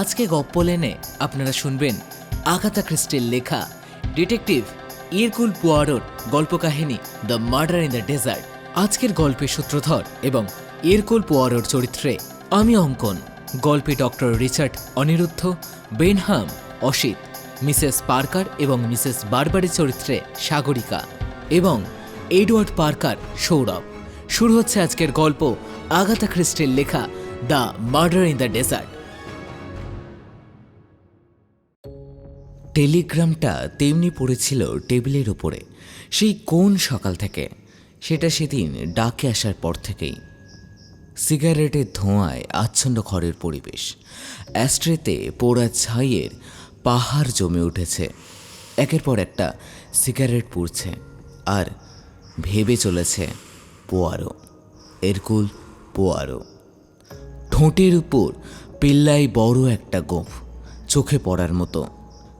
আজকে গপ্প লেনে আপনারা শুনবেন আগাথা ক্রিস্টের লেখা ডিটেকটিভ ইরকুল পুয়ারোর গল্প কাহিনী the murder in the desert. আজকের গল্পের সূত্রধর এবং ইরকুল পুয়ারোর চরিত্রে আমি অঙ্কন। গল্পে doctor Richard Aniruddha, Benham Asit, Mrs Parker এবং মিসেস বারবারের চরিত্রে সাগরিকা এবং এডওয়ার্ড পার্কার সৌরভ। শুরু হচ্ছে আজকের গল্প আগাথা খ্রিস্টের লেখা the murder in the desert. টেলিগ্রামটা তেমনি পড়েছিল টেবিলের ওপরে। সেই কোন সকাল থেকে? সেটা সেদিন ডাকে আসার পর থেকেই। সিগারেটের ধোঁয়ায় আচ্ছন্ন ঘরের পরিবেশ। অ্যাস্ট্রেতে পোড়া ছাইয়ের পাহাড় জমে উঠেছে। একের পর একটা সিগারেট পুড়ছে আর ভেবে চলেছে, পোয়ারো, এরকুল পোয়ারো। ঠোঁটের উপর পিল্লাই বড় একটা গোফ, চোখে পড়ার মতো।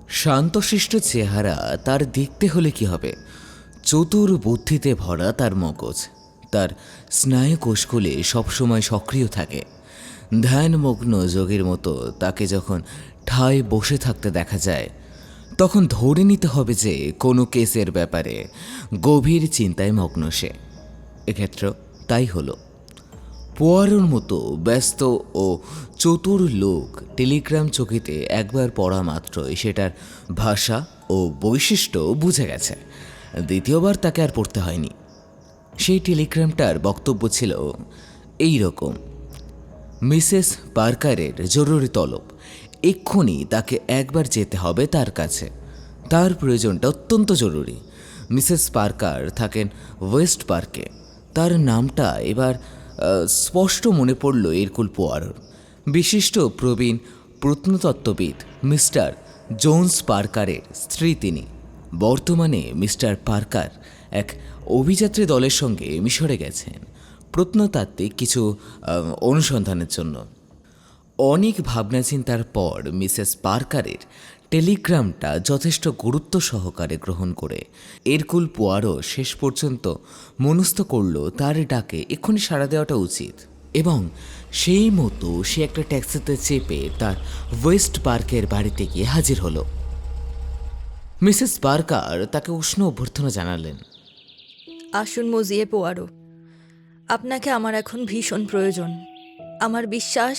শান্তশিষ্ট চেহারা তার দেখতে হলে কি হবে? চতুর বুদ্ধিতে ভরা তার মগজ। তার স্নায়ু কোষগুলি সবসময় সক্রিয় থাকে। ধ্যানমগ্ন যোগের মতো তাকে যখন ঠায় বসে থাকতে দেখা যায়, তখন ধরে নিতে হবে যে কোনো কেসের ব্যাপারে গভীর চিন্তায় মগ্ন সে। এক্ষেত্রে তাই হলো। পোয়ারোর মতো ব্যস্ত ও চতুর লোক টেলিগ্রাম চকিতে একবার পড়া মাত্রই সেটার ভাষা ও বৈশিষ্ট্য বুঝে গেছে। দ্বিতীয়বার তাকে আর পড়তে হয়নি। সেই টেলিগ্রামটার বক্তব্য ছিল এই রকম মিসেস পার্কারের জরুরি তলব, এক্ষুনি তাকে একবার যেতে হবে তার কাছে। তার প্রয়োজনটা অত্যন্ত জরুরি। মিসেস পার্কার থাকেন ওয়েস্ট পার্কে। তার নামটা এবার স্পষ্ট মনে পড়ল এরকুল পোয়ারোর বিশিষ্ট প্রবীণ প্রত্নতত্ত্ববিদ মিস্টার জোন্স পার্কারের স্ত্রী তিনি। বর্তমানে মিস্টার পার্কার এক অভিযাত্রী দলের সঙ্গে মিশরে গেছেন। প্রত্নতাত্ত্বিক কিছু অনুসন্ধানের জন্য। অনেক ভাবনা চিন্তার পর মিসেস পার্কারের টেলিগ্রামটা যথেষ্ট গুরুত্ব সহকারে গ্রহণ করে। এরকুল পোয়ারো শেষ পর্যন্ত মনস্থ করল তার ডাকে, এক্ষুনি সাড়া দেওয়াটা উচিত। এবং সেই মতো সে একটা ট্যাক্সিতে চেপে তার ওয়েস্ট পার্কের বাড়িতে গিয়ে হাজির হলো। মিসেস পার্কার তাকে উষ্ণ অভ্যর্থনা জানালেন, আসুন মজিয়ে পোয়ারো, আপনাকে আমার এখন ভীষণ প্রয়োজন। আমার বিশ্বাস,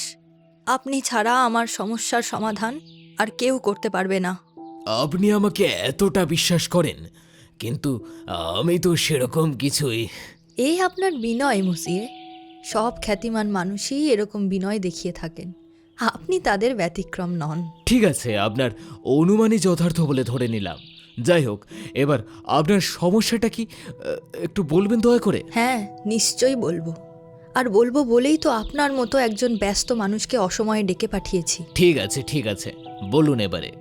আপনি ছাড়া আমার সমস্যার সমাধান আর কেউ করতে পারবে না। আপনি আমাকে এতটা বিশ্বাস করেন কিন্তু আমি তো সেরকম কিছুই। এই আপনার বিনয় মুসিয়ে সব খ্যাতিমান মানুষই এরকম বিনয় দেখিয়ে থাকেন। আপনি তাদের ব্যতিক্রম নন। ঠিক আছে আপনার অনুমানই যথার্থ বলে ধরে নিলাম। যাই হোক এবার আপনার সমস্যাটা কি? আহ, একটু বলবেন দয়া করে? হ্যাঁ নিশ্চয়ই বলব। আর বলব বলেই তো আপনার মতো একজন ব্যস্ত মানুষকে অসময়ে ডেকে পাঠিয়েছি। ঠিক আছে ঠিক আছে। বলুন এবারে।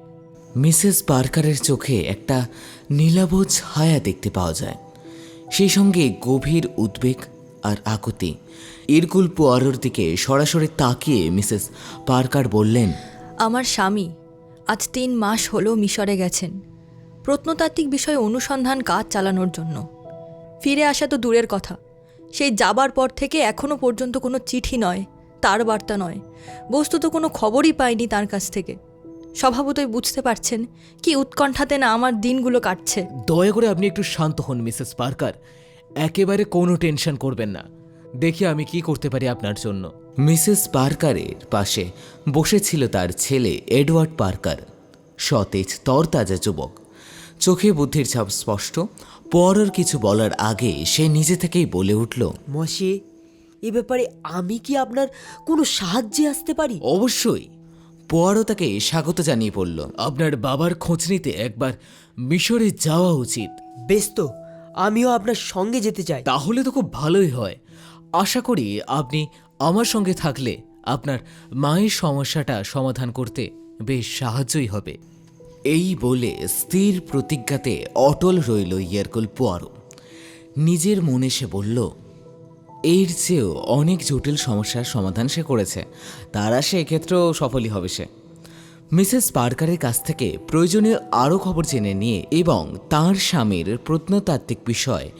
মিসেস পার্কারের চোখে একটা নীলাভ ছায়া দেখতে পাওয়া যায়। সেই সঙ্গে গভীর উদ্বেগ আর আকুতি। ইরকুল পোয়ারোর দিকে সরাসরি তাকিয়ে মিসেস পার্কার বললেন আমার স্বামী আজ তিন মাস হলো মিশরে গেছেন। প্রত্নতাত্ত্বিক বিষয়ে অনুসন্ধান কাজ চালানোর জন্য। ফিরে আসা তো দূরের কথা। সেই যাবার পর থেকে এখনও পর্যন্ত কোনো চিঠি নয় তার বার্তা নয়। বস্তুত কোনো খবরই পাইনি তার কাছ থেকে। স্বভাবতই বুঝতে পারছেন কি উৎকণ্ঠাতে না আমার দিনগুলো কাটছে। দয়া করে আপনি একটু শান্ত হন মিসেস পার্কার। একেবারে কোনো টেনশন করবেন না। দেখি আমি কি করতে পারি আপনার জন্য। মিসেস পার্কারের পাশে বসেছিল তার ছেলে এডওয়ার্ড পার্কার সতেজ তরতাজা যুবক। চোখে বুদ্ধির ছাপ স্পষ্ট পরের কিছু বলার আগে সে নিজে থেকেই বলে উঠল মশে এ ব্যাপারে আমি কি আপনার কোনো সাহায্যে আসতে পারি? অবশ্যই। পোয়ারো তাকে স্বাগত জানিয়ে বলল আপনার বাবার খোঁজ নিতে একবার মিশরে যাওয়া উচিত। বেশ তো আমিও আপনার সঙ্গে যেতে চাই। তাহলে তো খুব ভালোই হয়। আশা করি আপনি আমার সঙ্গে থাকলে আপনার মায়ের সমস্যাটা সমাধান করতে বেশ সাহায্যই হবে। এই বলে স্থির প্রতিজ্ঞাতে অটল রইল ইয়ারকুল পোয়ারো। নিজের মনে সে বলল, এর চেয়েও অনেক জটিল সমস্যার সমাধান সে করেছে। তারা সে এক্ষেত্রেও সফলই হবে সে। মিসেস পার্কারের কাছ থেকে প্রয়োজনীয় আরও খবর জেনে নিয়ে এবং তার স্বামীর প্রত্নতাত্ত্বিক বিষয়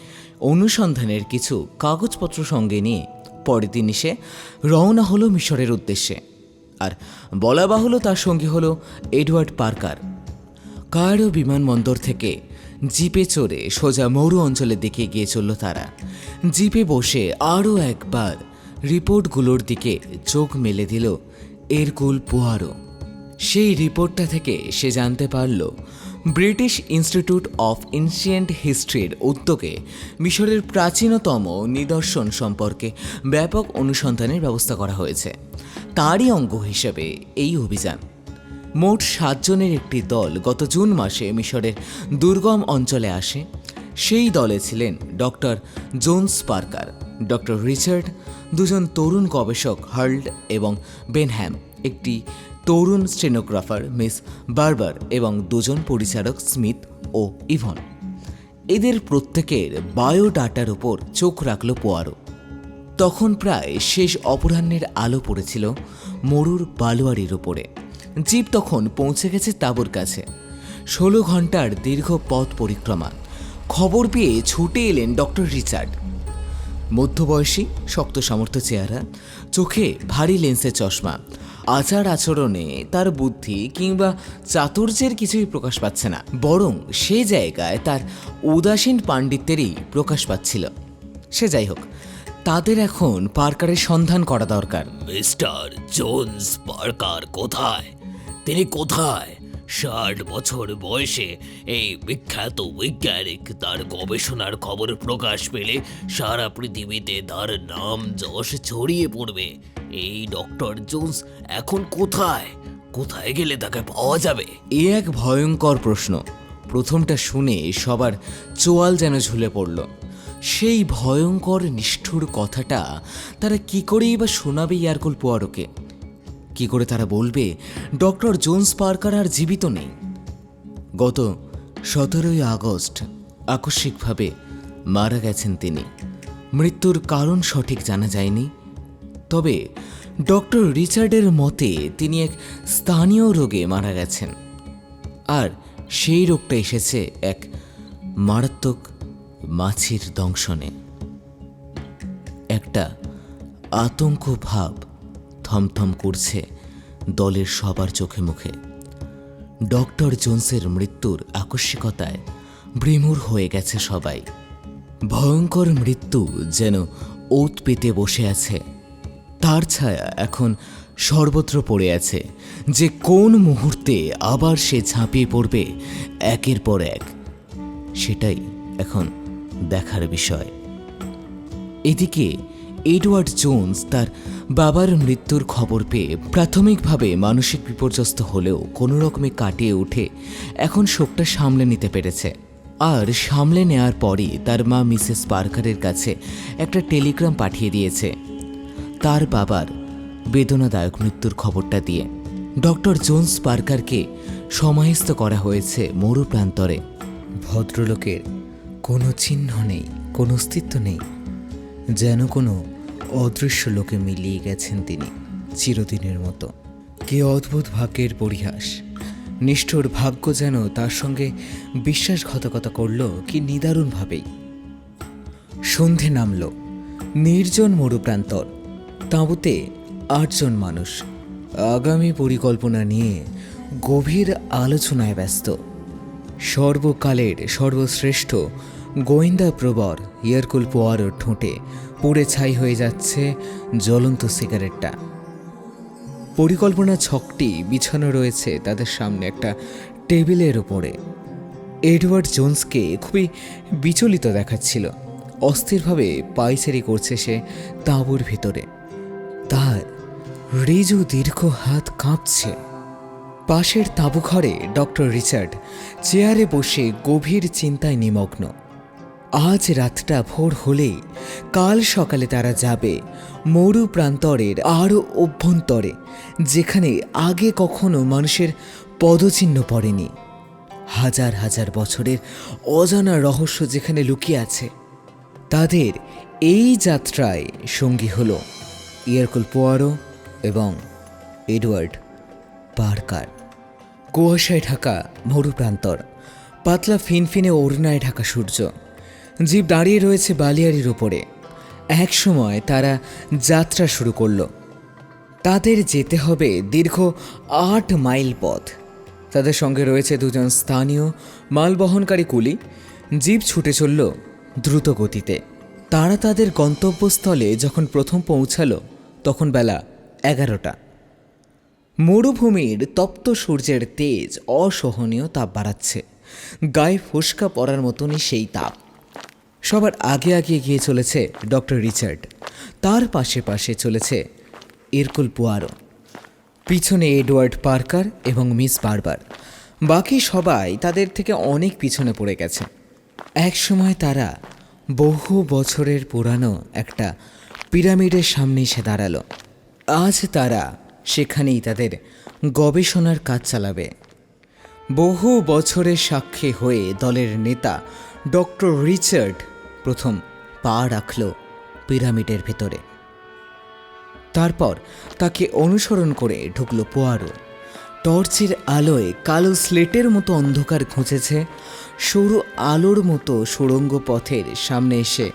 অনুসন্ধানের কিছু কাগজপত্র সঙ্গে নিয়ে পরে তিনি সে রওনা হলো মিশরের উদ্দেশ্যে। আর বলা বাহুলো তার সঙ্গী হলো এডওয়ার্ড পার্কার। কায়রো বিমানবন্দর থেকে জিপে চড়ে সোজা মরু অঞ্চলের দিকে গিয়ে চলল তারা। জিপে বসে আরও একবার রিপোর্টগুলোর দিকে চোখ মেলে দিল এরকুল পোয়ারো। সেই রিপোর্টটা থেকে সে জানতে পারল, ব্রিটিশ ইনস্টিটিউট অফ এনশিয়েন্ট হিস্ট্রির উদ্যোগে মিশরের প্রাচীনতম নিদর্শন সম্পর্কে ব্যাপক অনুসন্ধানের ব্যবস্থা করা হয়েছে। তারই অঙ্গ হিসেবে এই অভিযান। মোট সাতজনের একটি দল গত জুন মাসে মিশরের দুর্গম অঞ্চলে আসে। সেই দলে ছিলেন doctor Jones Parker, doctor Richard, দুজন তরুণ গবেষক হার্ল্ড এবং বেনহ্যাম, একটি তরুণ স্টেনোগ্রাফার মিস বার্বার এবং দুজন পরিচারক স্মিথ ও ইভন। এদের প্রত্যেকের বায়োডাটার উপর চোখ রাখল পোয়ারো। তখন প্রায় শেষ অপরাহ্নের আলো পড়েছিল মরুর বালুয়ারির উপরে। জিপ তখন পৌঁছে গেছে তাঁবুর কাছে। ষোলো ঘণ্টার দীর্ঘ পথ পরিক্রমা। খবর পেয়ে ছুটে এলেন ডক্টর রিচার্ড। মধ্যবয়সী, শক্ত সামর্থ্য চেহারা, চোখে ভারী লেন্সের চশমা। আচার আচরণে তার বুদ্ধি কিংবা চাতুর্যের কিছুই প্রকাশ পাচ্ছে না, বরং সে জায়গায় তার উদাসীন পাণ্ডিত্যেরই প্রকাশ পাচ্ছিল। সে যাই হোক, তাদের এখন পার্কারের সন্ধান করা দরকার। মিস্টার জোন্স পার্কার কোথায়? তিনি কোথায়? ষাট বছর বয়সে এই বিখ্যাত বৈজ্ঞানিক তার গবেষণার খবর প্রকাশ পেলে সারা পৃথিবীতে তার নাম যশ ছড়িয়ে পড়বে। এই ডক্টর জোন্স এখন কোথায়? কোথায় গেলে তাকে পাওয়া যাবে? এ এক ভয়ঙ্কর প্রশ্ন। প্রথমটা শুনে সবার চোয়াল যেন ঝুলে পড়ল। সেই ভয়ঙ্কর নিষ্ঠুর কথাটা তারা কি করেই বা শোনাবে ইয়ারকুল পোয়ারোকে? কি করে তারা বলবে? ডক্টর জোন্স পার্কার আর জীবিত নেই। গত সতেরোই আগস্ট আকস্মিকভাবে মারা গেছেন তিনি। মৃত্যুর কারণ সঠিক জানা যায়নি। তবে ডক্টর রিচার্ডের মতে তিনি এক স্থানীয় রোগে মারা গেছেন। আর সেই রোগটা এসেছে এক মারাত্মক মাছির দংশনে। একটা আতঙ্ক ভাব থমথম করছে দলের সবার চোখে মুখে। ডক্টর জোন্সের মৃত্যুর আকস্মিকতায় ভ্রিমুর হয়ে গেছে সবাই। ভয়ঙ্কর মৃত্যু যেন ওত পেতে বসে আছে। তার ছায়া এখন সর্বত্র পড়ে আছে যে কোন মুহূর্তে আবার সে ঝাঁপিয়ে পড়বে একের পর এক। সেটাই এখন দেখার বিষয়। এদিকে এডওয়ার্ড জোন্স তার বাবার মৃত্যুর খবর পেয়ে প্রাথমিকভাবে মানসিক বিপর্যস্ত হলেও কোনো রকমে কাটিয়ে উঠে এখন শোকটা সামলে নিতে পেরেছে। আর সামলে নেওয়ার পরই তার মা মিসেস পার্কারের কাছে একটা টেলিগ্রাম পাঠিয়ে দিয়েছে। তার বাবার বেদনাদায়ক মৃত্যুর খবরটা দিয়ে। ডক্টর জোন্স পার্কারকে সমাহিস্থ করা হয়েছে মরু প্রান্তরে ভদ্রলোকের কোনো চিহ্ন নেই, কোনো অস্তিত্ব নেই, যেন কোনো অদৃশ্য লোকে মিলিয়ে গেছেন তিনি, চিরদিনের মতো। কে অদ্ভুত ভাগ্যের পরিহাস। নিষ্ঠুর ভাগ্য যেন তার সঙ্গে বিশ্বাসঘাতকতা করল কি নিদারুণভাবেই। সন্ধে নামল, নির্জন মরুপ্রান্তর, তাঁবুতে আটজন মানুষ। আগামী পরিকল্পনা নিয়ে গভীর আলোচনায় ব্যস্ত। সর্বকালের সর্বশ্রেষ্ঠ গোয়েন্দা প্রবর ইয়ারকুল পোয়ারোর ঠোঁটে পুড়ে ছাই হয়ে যাচ্ছে জ্বলন্ত সিগারেটটা। পরিকল্পনা ছকটি বিছানো রয়েছে তাদের সামনে একটা টেবিলের ওপরে এডওয়ার্ড জোন্সকে খুবই বিচলিত দেখাচ্ছিল। অস্থিরভাবে পাইচারি করছে সে তাঁবুর ভিতরে। তার রিজু দীর্ঘ হাত কাঁপছে। পাশের তাঁবু ঘরে ডক্টর রিচার্ড চেয়ারে বসে গভীর চিন্তায় নিমগ্ন। আজ রাতটা ভোর হলেই কাল সকালে তারা যাবে মরু প্রান্তরের আরও অভ্যন্তরে, যেখানে আগে কখনো মানুষের পদচিহ্ন পড়েনি। হাজার হাজার বছরের অজানা রহস্য যেখানে লুকিয়ে আছে, তাদের এই যাত্রায় সঙ্গী হল ইয়ারকুল পোয়ারো এবং এডওয়ার্ড পার্কার। কুয়াশায় ঢাকা মরুপ্রান্তর পাতলা ফিনফিনে ওড়নায় ঢাকা সূর্য। জীব দাঁড়িয়ে রয়েছে বালিয়ারির ওপরে এক সময় তারা যাত্রা শুরু করল। তাদের যেতে হবে দীর্ঘ আট মাইল পথ। তাদের সঙ্গে রয়েছে দুজন স্থানীয় মালবহনকারী কুলি। জীব ছুটে চলল দ্রুত গতিতে। তারা তাদের গন্তব্যস্থলে যখন প্রথম পৌঁছালো, তখন বেলা এগারোটা। মরুভূমির তপ্ত সূর্যের তেজ অসহনীয় তাপ বাড়াচ্ছে। গায়ে ফোসকা পড়ার মতনই সেই তাপ। সবার আগে আগে গিয়ে চলেছে ডক্টর রিচার্ড। তার পাশে পাশে চলেছে ইরকুল পুয়ারো। পিছনে এডওয়ার্ড পার্কার এবং মিস বারবার। বাকি সবাই তাদের থেকে অনেক পিছনে পড়ে গেছে। একসময় তারা বহু বছরের পুরানো একটা পিরামিডের সামনে এসে দাঁড়াল। আজ তারা সেখানেই তাদের গবেষণার কাজ চালাবে। বহু বছরের সাক্ষী হয়ে দলের নেতা ডক্টর রিচার্ড প্রথম পা রাখল পিরামিডের ভেতরে। তারপর তাকে অনুসরণ করে ঢুকল পোয়ারো। টর্চের আলোয় কালো স্লেটের মতো অন্ধকার ঘুঁচেছে, সরু আলোর মতো সুড়ঙ্গ পথের সামনে এসে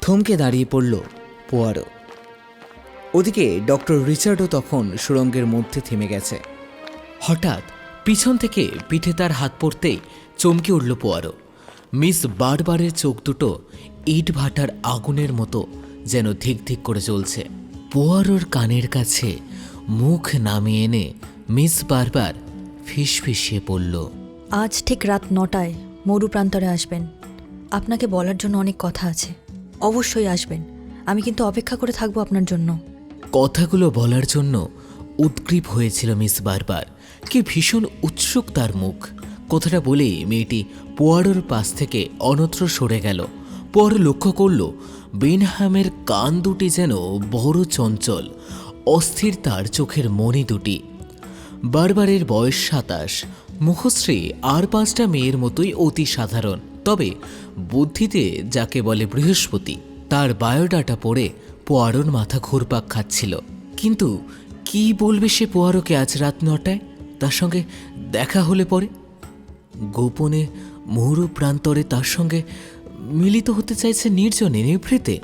থমকে দাঁড়িয়ে পড়ল পোয়ারো। ওদিকে ডক্টর রিচার্ডও তখন সুড়ঙ্গের মধ্যে থেমে গেছে। হঠাৎ পিছন থেকে পিঠে তার হাত পড়তেই চমকে উঠল পোয়ারো। মিস বারবারের চোখ দুটো ইট ভাটার আগুনের মতো যেন ধিক ধিক করে চলছে পোয়ারোর কানের কাছে মুখ নামিয়ে এনে মিস বারবার ফিসফিসিয়ে পড়ল। আজ ঠিক রাত নটায় মরু প্রান্তরে আসবেন। আপনাকে বলার জন্য অনেক কথা আছে। অবশ্যই আসবেন। আমি কিন্তু অপেক্ষা করে থাকব আপনার জন্য। কথাগুলো বলার জন্য উদ্গ্রীব হয়েছিল মিস বারবার। কি ভীষণ উৎসুক তার মুখ। কথাটা বলেই মেয়েটি পোয়ারোর পাশ থেকে অনত্র সরে গেল। পর লক্ষ্য করল, বেনহামের কান দুটি যেন বড় চঞ্চল, অস্থির তার চোখের মণি দুটি। বারবারের বয়স সাতাশ, মুখশ্রী আর পাঁচটা মেয়ের মতোই অতি সাধারণ। তবে বুদ্ধিতে যাকে বলে বৃহস্পতি, তার বায়োডাটা পড়ে পোয়ারোর মাথা ঘুরপাক খাচ্ছিল। কিন্তু কি বলবে সে পোয়ারোকে আজ রাত নটায়? তার সঙ্গে দেখা হলে পরে? গোপনে মৌর প্রান্তরে তার সঙ্গে মিলিত হতে চাইছে নির্জনে নিভৃতে।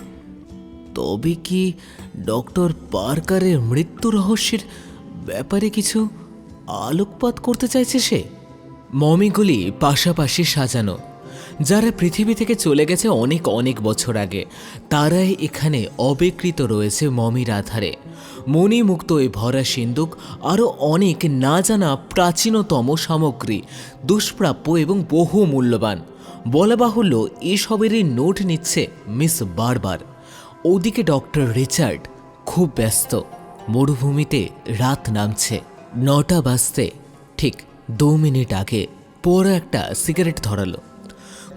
তবে কি ডক্টর পার্কারের মৃত্যু রহস্যের ব্যাপারে কিছু আলোকপাত করতে চাইছে সে? মমিগুলি পাশাপাশি সাজানো। যারা পৃথিবী থেকে চলে গেছে অনেক অনেক বছর আগে, তারাই এখানে অবিকৃত রয়েছে মমির আধারে। মণিমুক্ত এই ভরা সিন্দুক আরও অনেক না জানা প্রাচীনতম সামগ্রী, দুষ্প্রাপ্য এবং বহু মূল্যবান বলা বাহুল্য এসবেরই নোট নিচ্ছে মিস বারবার। ওদিকে ডক্টর রিচার্ড খুব ব্যস্ত। মরুভূমিতে রাত নামছে। নটা বাজতে ঠিক দু মিনিট আগে পর একটা সিগারেট ধরালো।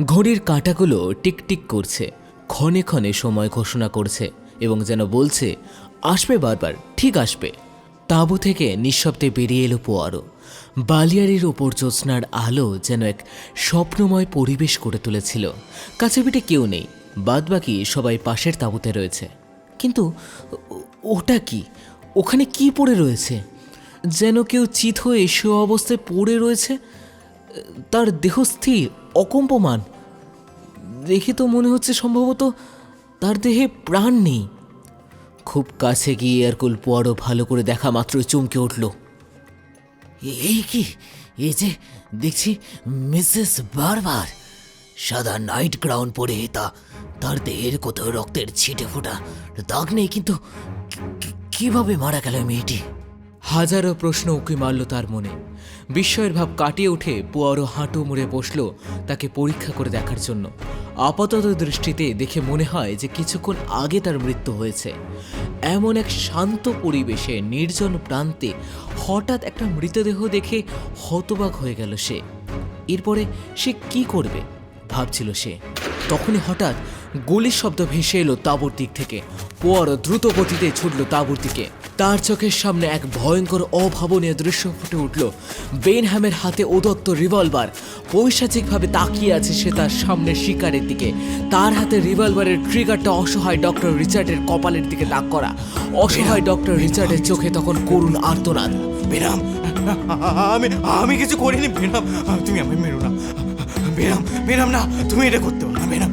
ঘড়ির কাঁটাগুলো টিকটিক করছে। ক্ষণে ক্ষণে সময় ঘোষণা করছে এবং যেন বলছে, আসবে বারবার, ঠিক আসবে। তাঁবু থেকে নিঃশব্দে বেরিয়ে এলো পোয়ারো। বালিয়ারির ওপর জ্যোৎস্নার আলো যেন এক স্বপ্নময় পরিবেশ করে তুলেছিল। কাছে পিঠে কেউ নেই, বাদবাকি সবাই পাশের তাঁবুতে রয়েছে। কিন্তু ওটা কি? ওখানে কি পড়ে রয়েছে? যেন কেউ চিত হয়ে সে অবস্থায় পড়ে রয়েছে? তার দেহ স্থির, অকম্পমান। দেখে তো মনে হচ্ছে সম্ভবত তার দেহে প্রাণ নেই। খুব কাছে গিয়ে এরকুল পোয়ারো ভালো করে দেখা মাত্রই চমকে উঠল। এই কি? এই যে দেখছি মিসেস বারবার। সাদা নাইট গ্রাউন্ড পরে তা, তার দেহের কোথাও রক্তের ছিটে ফোটা দাগ নেই কিন্তু কীভাবে মারা গেল মেয়েটি? হাজারো প্রশ্ন উঁকি মারল তার মনে। বিস্ময়ের ভাব কাটিয়ে উঠে পুয়ারো হাঁটু মুড়ে বসল তাকে পরীক্ষা করে দেখার জন্য। আপাতত দৃষ্টিতে দেখে মনে হয় যে কিছুক্ষণ আগে তার মৃত্যু হয়েছে। এমন এক শান্ত পরিবেশে নির্জন প্রান্তে হঠাৎ একটা মৃতদেহ দেখে হতবাক হয়ে গেল সে। এরপরে সে কি করবে? ভাবছিল সে। তখনই হঠাৎ গুলির শব্দ ভেসে এলো তাঁবুর দিক থেকে। পোয়ারো দ্রুত গতিতে ছুটল তাঁবুর দিকে। তার চোখের সামনে এক ভয়ঙ্কর অভাবনীয় দৃশ্য ফুটে উঠল। বেনহ্যামের হাতে উদত্ত রিভলভার। পৈশাচিকভাবে তাকিয়ে আছে সে তার সামনের শিকারের দিকে। তার হাতে রিভলভারের ট্রিগারটা অসহায় ডক্টর রিচার্ডের কপালের দিকে তাক করা। অসহায় ডক্টর রিচার্ডের চোখে তখন করুণ আর্তনাদ। বেরাম আমি আমি কিছু করিনি বেরাম তুমি আমায় মেরো না। বেরাম বেরাম না তুমি এটা করতে পারো না বেরাম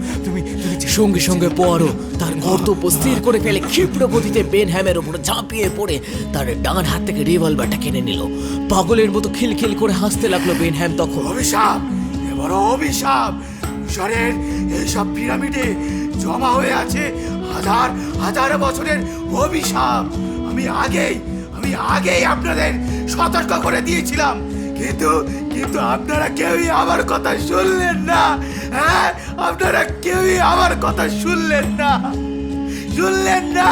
সঙ্গে সঙ্গে পোয়ারো তার কর্তব্য স্থির করে ফেলে ক্ষিপ্র গতিতে বেন হ্যামের ওপর ঝাঁপিয়ে পড়ে তার ডান হাত থেকে রিভলভারটা কিনে নিল। পাগলের মতো খিলখিল করে হাসতে লাগল বেনহ্যাম তখন। অভিশাপ! এবার অভিশাপ! মিশরের এইসব পিরামিডে জমা হয়ে আছে হাজার হাজার বছরের অভিশাপ! আমি আগেই আমি আগেই আপনাদের সতর্ক করে দিয়েছিলাম। কিন্তু কিন্তু আপনারা কেউই আমার কথা শুনলেন না হ্যাঁ? আপনারা কেউই আমার কথা শুনলেন না শুনলেন না।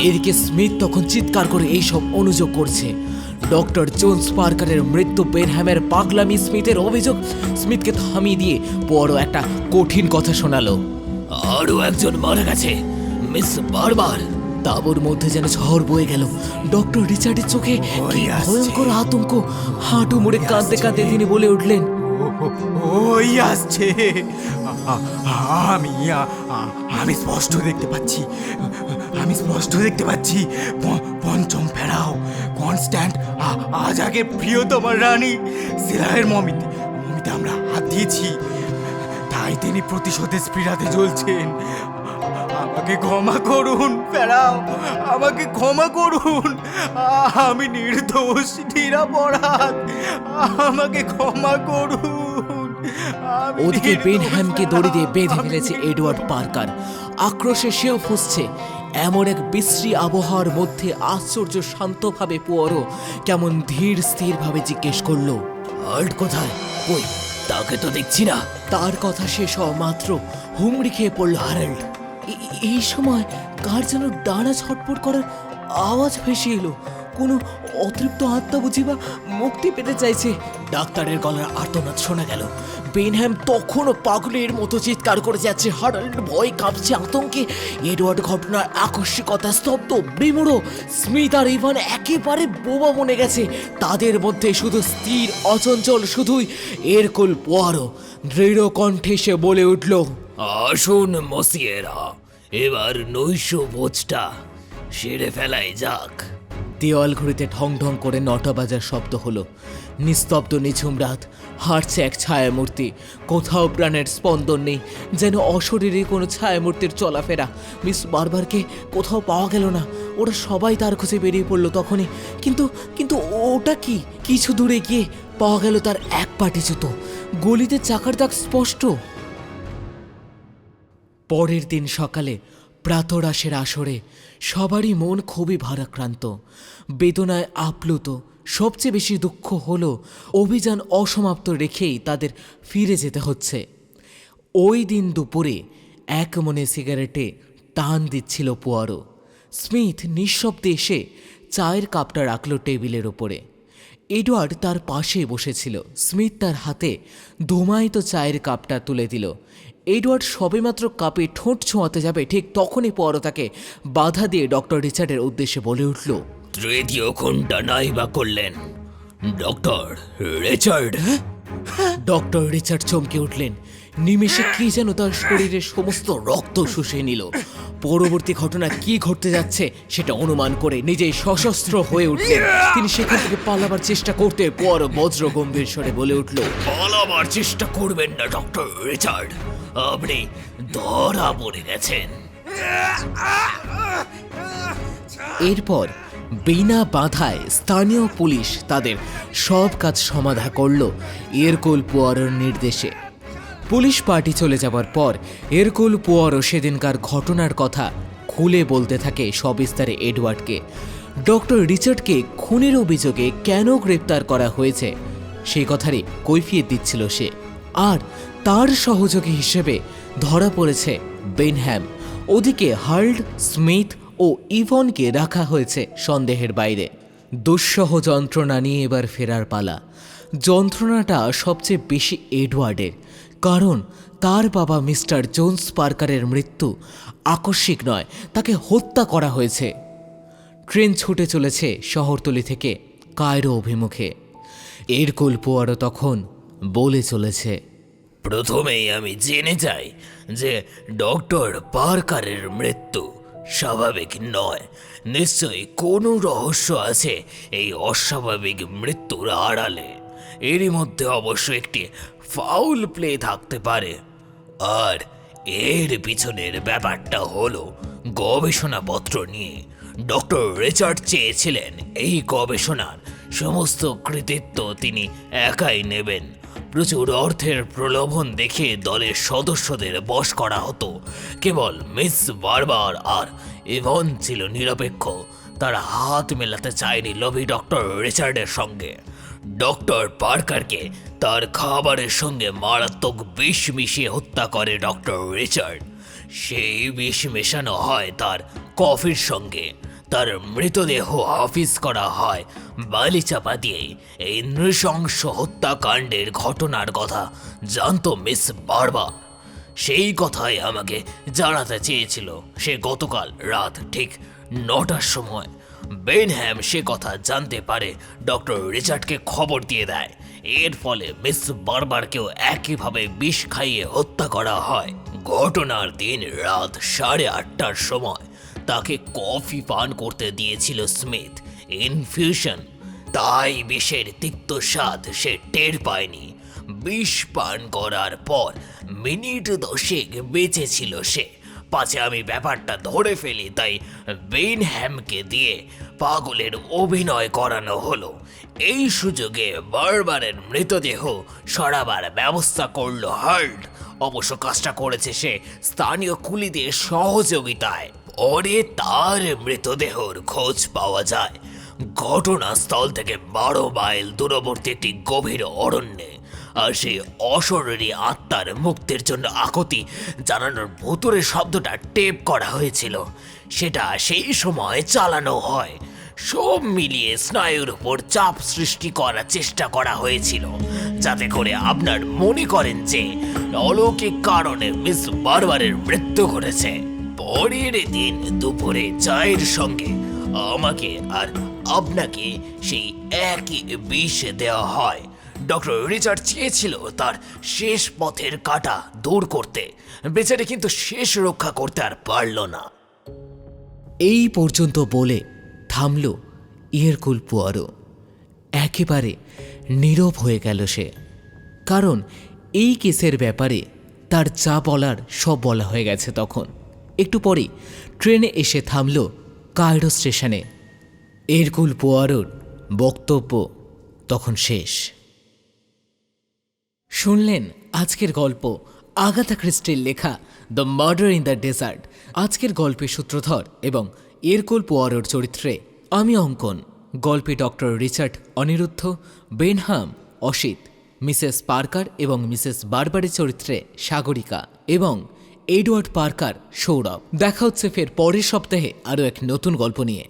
এদিকে স্মিথ তখন চিৎকার করে এইসব অনুযোগ করছে। ডক্টর জোন্স পার্কারের মৃত্যু বেনহ্যামের পাগলামি স্মিথের অভিযোগ স্মিথকে থামিয়ে দিয়ে বড় একটা কঠিন কথা শোনালো। আরও একজন মারা গেছে মিস বারবার। তাবুর মধ্যে যেন ঝড় বয়ে গেল। ডক্টর রিচার্ডের চোখে ভয়ঙ্কর আতঙ্ক। হাঁটু মুড়ে কাঁদতে কাঁদতে তিনি বলে উঠলেন ওই আসছে। আমি আমি স্পষ্ট দেখতে পাচ্ছি। আমি স্পষ্ট দেখতে পাচ্ছি। পঞ্চম ফেরাও। কনস্ট্যান্ট আ- আজ আগে প্রিয়তমার রানী। সিলাহের মমিতে মমিতে আমরা হাত দিয়েছি। তাই তিনি প্রতিশোধের স্পৃহাতে জ্বলছেন। আমাকে ক্ষমা করুন ফেরাও। আমাকে ক্ষমা করুন। আমি নির্দোষ নিরাপরাধ। আমাকে ক্ষমা করুন। ওদিকে বেনহ্যামকে দড়ি দিয়ে বেঁধে ফেলেছে এডওয়ার্ড পার্কার। আক্রোশে সেও ফুসছে। এমন এক বিশ্রী আবহাওয়ার মধ্যে আশ্চর্য শান্তভাবে পুয়ারো কেমন ধীর স্থিরভাবে জিজ্ঞেস করল হার্ট কোথায়? কই? তাকে তো দেখছি না। তার কথা শেষ হওয়া মাত্র হুমড়ি খেয়ে পড়ল হারাল্ড। এই সময় কার যেন ডানা ছটপট করার আওয়াজ ভেসে এলো। কোনো অতৃপ্ত আত্মা বুঝি বা মুক্তি পেতে চাইছে। ডাক্তারের গলার আর্তনাদ শোনা গেল। বেনহ্যাম তখনও পাগলের মতো চিৎকার করে যাচ্ছে। হারাল্ড ভয় কাঁপছে, আতঙ্কে। এডওয়ার্ড ঘটনার আকস্মিকতা স্তব্ধ বিমুড়ো স্মিথ আর ইভান একেবারে বোবা মনে গেছে। তাদের মধ্যে শুধু স্থির, অচঞ্চল, শুধুই এরকুল পোয়ারো। দৃঢ় কণ্ঠে সে বলে উঠল আসুন, মসিয়েরা। এবার নৈশ ভোজটা সেরে ফেলাই যাক। দেওয়াল ঘড়িতে ঢং ঢং করে নটা বাজার শব্দ হলো। নিস্তব্ধ, নিঝুম রাত। হাঁটছে এক ছায়ামূর্তি। কোথাও প্রাণের স্পন্দন নেই, যেন অশরীরী কোনো ছায়ামূর্তির চলাফেরা। মিস বারবারকে কোথাও পাওয়া গেল না। ওরা সবাই তার খুঁজে বেরিয়ে পড়ল তখনই। কিন্তু কিন্তু ওটা কি? কিছু দূরে গিয়ে পাওয়া গেল তার এক পাটি জুতো। গলিতে চাকার দাগ স্পষ্ট। পরের দিন সকালে প্রাতরাশের আসরে সবারই মন খুবই ভারাক্রান্ত। বেদনায় আপ্লুত। সবচেয়ে বেশি দুঃখ হলো অভিযান অসমাপ্ত রেখেই তাদের ফিরে যেতে হচ্ছে। ওই দিন দুপুরে এক মনে সিগারেটে টান দিচ্ছিল পোয়ারো। স্মিথ নিঃশব্দে এসে চায়ের কাপটা রাখল টেবিলের ওপরে। এডওয়ার্ড তার পাশে বসেছিল। স্মিথ তার হাতে ধুমায়িত চায়ের কাপটা তুলে দিল। এডওয়ার্ড সবেমাত্র কাপে ঠোঁট ছোঁয়াতে যাবে ঠিক তখনই পর তাকে বাধা দিয়ে ডক্টর রিচার্ডের উদ্দেশ্যে বলে উঠল তৃতীয় খুনটা নাই বা করলেন। Doctor Richard? ডক্টর রিচার্ড চমকে উঠলেন। নিমেষে কি যেন তার শরীরের সমস্ত রক্ত শুষে নিল। পরবর্তী ঘটনা কি ঘটতে যাচ্ছে সেটা অনুমান করে নিজেই সশস্ত্র হয়ে উঠলেন। তিনি সেখান থেকে পালাবার চেষ্টা করতে পর বজ্র গম্ভীর স্বরে বলে উঠল পালাবার চেষ্টা করবেন না ডক্টর রিচার্ড। আপনি ধরা পড়ে গেছেন। এরপর বিনা বাধায় স্থানীয় পুলিশ তাদের সব কাজ সমাধা করল এরকুল পোয়ারোর নির্দেশে। পুলিশ পার্টি চলে যাবার পর এরকুল পোয়ারো সেদিনকার ঘটনার কথা খুলে বলতে থাকে সবিস্তারে এডওয়ার্ডকে। ডক্টর রিচার্ডকে খুনের অভিযোগে কেন গ্রেপ্তার করা হয়েছে সেই কথারই কৈফিয়ত দিচ্ছিল সে। আর তার সহযোগী হিসেবে ধরা পড়েছে বেনহ্যাম। ওদিকে হার্ল্ড, স্মিথ ও ইভনকে রাখা হয়েছে সন্দেহের বাইরে। দুঃসহ যন্ত্রণা নিয়ে এবার ফেরার পালা। যন্ত্রণাটা সবচেয়ে বেশি এডওয়ার্ডের, কারণ তার বাবা মিস্টার জোন্স পার্কারের মৃত্যু আকস্মিক নয়, তাকে হত্যা করা হয়েছে। ট্রেন ছুটে চলেছে শহরতলি থেকে কায়রো অভিমুখে। এরকুল পোয়ারো তখন বলে চলেছে। প্রথমেই আমি জেনে চাই যে ডক্টর পার্কারের মৃত্যু স্বাভাবিক নয়। নিশ্চয়ই কোনো রহস্য আছে এই অস্বাভাবিক মৃত্যুর আড়ালে। এরই মধ্যে অবশ্য একটি ফাউল প্লে থাকতে পারে। আর এর পিছনের ব্যাপারটা হলো গবেষণাপত্র নিয়ে। ডক্টর রিচার্ড চেয়েছিলেন এই গবেষণার সমস্ত কৃতিত্ব তিনি একাই নেবেন। প্রচুর অর্থের প্রলোভন দেখে দলের সদস্যদের বশ করা হতো। কেবল মিস বারবার আর ইভন ছিল নিরপেক্ষ। তারা হাত মেলাতে চায়নি লোভী ডক্টর রিচার্ডের সঙ্গে। ডক্টর পার্কারকে তার খাবারের সঙ্গে মারাত্মক বিষ মিশিয়ে হত্যা করে ডক্টর রিচার্ড। সেই বিষ মেশানো হয় তার কফির সঙ্গে। তার মৃতদেহ হাফিজ করা হয়। বালি চাপা দিয়ে এই নৃশংস হত্যাকাণ্ডের ঘটনার কথা জানত মিস বারবার। সেই কথাই আমাকে জানাতে চেয়েছিল সে গতকাল রাত ঠিক নটার সময়। বেনহ্যাম সে কথা জানতে পারে ডক্টর রিচার্ডকে খবর দিয়ে দেয়। এর ফলে মিস বারবারকেও একইভাবে বিষ খাইয়ে হত্যা করা হয়। ঘটনার দিন রাত সাড়ে আটটার সময় তাকে কফি পান করতে দিয়েছিল স্মিথ। ইনফিউশন। তাই বিষের তিক্ত স্বাদ সে টের পায়নি। বিষ পান করার পর মিনিট দশেক বেঁচে ছিল সে। পাছে আমি ব্যাপারটা ধরে ফেলি, তাই বেইনহ্যামকে দিয়ে পাগলের অভিনয় করানো হলো। এই সুযোগে বারবারের মৃতদেহ সরাবার ব্যবস্থা করল হার্ট অবশ্য কাজটা করেছে সে স্থানীয় কুলিদের সহযোগিতায়। পরে তার মৃতদেহর খোঁজ পাওয়া যায়। ঘটনাস্থল থেকে বারো মাইল দূরবর্তী একটি গভীর অরণ্যে, আর সেই অশরীরী আত্মার মুক্তির জন্য আকতি জানানোর ভুতুরে শব্দটা টেপ করা হয়েছিল। সেটা সেই সময় চালানো হয়। সব মিলিয়ে স্নায়ুর উপর চাপ সৃষ্টি করার চেষ্টা করা হয়েছিল, যাতে করে আপনার মনে করেন যে অলৌকিক কারণে মিস বারবারের মৃত্যু ঘটেছে। পরের দিন দুপুরে চায়ের সঙ্গে আমাকে আর আপনাকে সেই একই বিষ দেওয়া হয়। ডক্টর রিচার্ড চেয়েছিল তার শেষ পথের কাটা দূর করতে। বেচারে কিন্তু শেষ রক্ষা করতে আর পারল না। এই পর্যন্ত বলে থামল ইয়েরকুল পুয়ারো। একেবারে নীরব হয়ে গেল সে। কারণ এই কেসের ব্যাপারে তার যা বলার সব বলা হয়ে গেছে তখন। একটু পরেই ট্রেনে এসে থামল কায়রো স্টেশনে। এরকুল পোয়ারোর বক্তব্য তখন শেষ। শুনলেন আজকের গল্প আগাথা ক্রিস্টির লেখা the murder in the desert. আজকের গল্পের সূত্রধর এবং এরকুল পোয়ারোর চরিত্রে আমি অঙ্কন। গল্পে doctor Richard Aniruddha, Benham Asit, Mrs Parker এবং মিসেস বারবারের চরিত্রে সাগরিকা এবং এডওয়ার্ড পার্কার সৌরভ। দেখা হচ্ছে ফের পরের সপ্তাহে আরও এক নতুন গল্প নিয়ে।